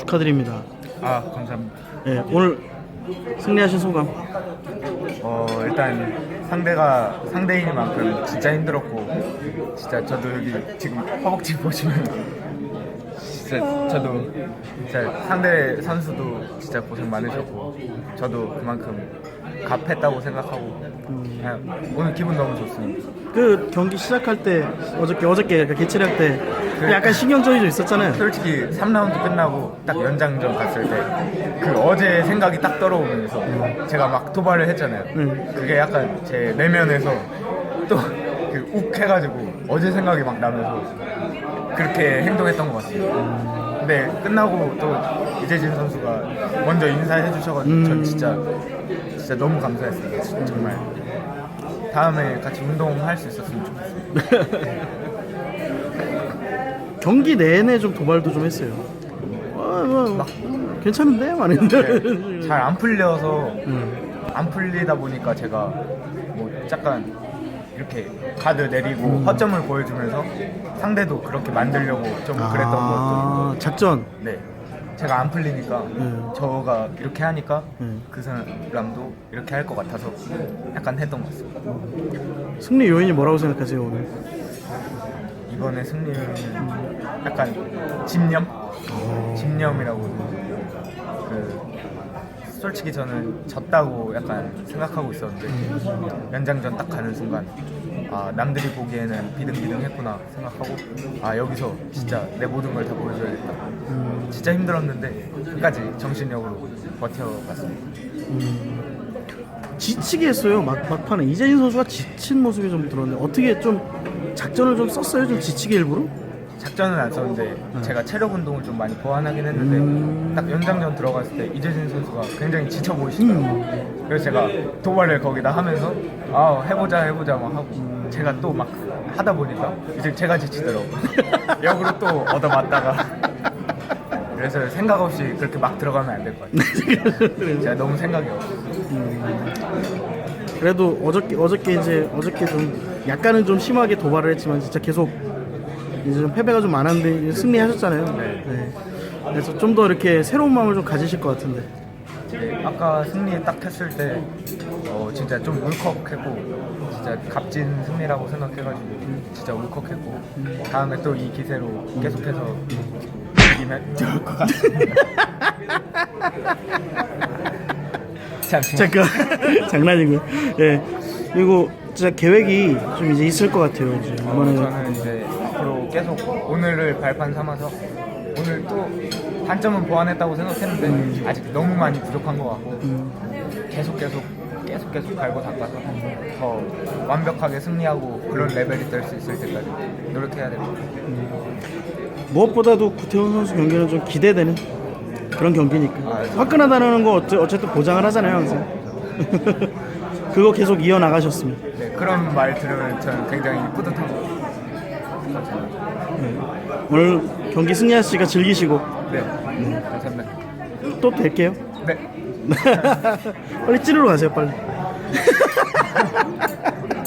축하드립니다. 아 감사합니다. 예, 오늘 승리하신 소감. 어 일단 상대가 상대이니만큼 진짜 힘들었고 진짜 저도 여기 지금 허벅지 보시면 진짜 저도 진짜 상대 선수도 진짜 고생 많으셨고 저도 그만큼 갚했다고 생각하고 그냥 오늘 기분 너무 좋습니다. 그 경기 시작할 때 어저께 어저께 그 개최할 때 약간 신경전이 좀 있었잖아요. 솔직히 3라운드 끝나고 딱 연장전 갔을 때 그 어제 생각이 딱 떨어오면서 제가 막 도발을 했잖아요. 음. 그게 약간 제 내면에서 또 그 욱 해가지고 어제 생각이 막 나면서 그렇게 행동했던 것 같습니다. 근데 끝나고 또 이재진 선수가 먼저 인사해 주셔가지고 전 진짜 진짜 너무 감사했어요. 진짜 정말 다음에 같이 운동할 수 있었으면 좋겠어요. 경기 내내 좀 도발도 좀 했어요. 아, 뭐, 괜찮은데? 말했는데. 잘 안 풀려서 음. 안 풀리다 보니까 제가 뭐 약간 이렇게 가드 내리고 허점을 보여주면서 상대도 그렇게 만들려고 좀 그랬던 아, 작전. 것도 네 제가 안 풀리니까 음. 저가 이렇게 하니까 음. 그 사람도 이렇게 할 것 같아서 약간 했던 것 같습니다 승리 요인이 뭐라고 생각하세요 오늘? 이번에 승리는 약간 집념 집념이라고 그 솔직히 저는 졌다고 약간 생각하고 있었는데 연장전 딱 가는 순간 아 남들이 보기에는 비등비등했구나 생각하고 아 여기서 진짜 내 모든 걸 다 보여줘야겠다. 진짜 힘들었는데 끝까지 정신력으로 버텨봤습니다. 지치게 했어요. 막, 막판에. 이재진 선수가 지친 모습이 좀 들었는데 어떻게 좀 작전을 좀 썼어요? 좀 지치게 일부러? 작전은 안 썼는데 제가 체력 운동을 좀 많이 보완하긴 했는데 딱 연장전 들어갔을 때 이재진 선수가 굉장히 지쳐 보이시더라고요. 그래서 제가 도발을 거기다 하면서 아 해보자 해보자 막 하고 제가 또 막 하다 보니까 이제 제가 지치더라고요. 역으로 또 얻어맞다가 그래서 생각 없이 그렇게 막 들어가면 안 될 것 같아요. 제가 너무 생각이 없어요. 그래도 어저께 어저께 이제 어저께 좀 약간은 좀 심하게 도발을 했지만 진짜 계속 이제 좀 패배가 좀 많았는데 승리하셨잖아요. 네. 그래서 좀 더 이렇게 새로운 마음을 좀 가지실 것 같은데. 네, 아까 승리 딱 했을 때 어, 진짜 좀 울컥했고 진짜 값진 승리라고 생각해가지고 진짜 울컥했고 다음에 또 이 기세로 계속해서 이기면 좋을 것 같습니다. 잠시만. 잠깐 장난이고요. 예. 그리고 진짜 계획이 좀 이제 있을 것 같아요. 이제 이번에 저는 이제 앞으로 계속 오늘을 발판 삼아서 오늘 또 단점은 보완했다고 생각했는데 아직 너무 많이 부족한 것 같고 계속 계속 계속 계속 갈고 닦아서 더 완벽하게 승리하고 그런 레벨이 될 수 있을 때까지 노력해야 됩니다. 무엇보다도 구태훈 선수 경기는 좀 기대되는 그런 경기니까. 아, 화끈하다는 거 어째- 어쨌든 보장을 하잖아요 항상. 그거 계속 이어 나가셨으면. 네, 그런 말 들으면 저는 굉장히 뿌듯하고 감사합니다. 오늘 경기 승리하시가 즐기시고 네, 감사합니다. 또 뵐게요. 네. 빨리 찌르러 가세요 빨리.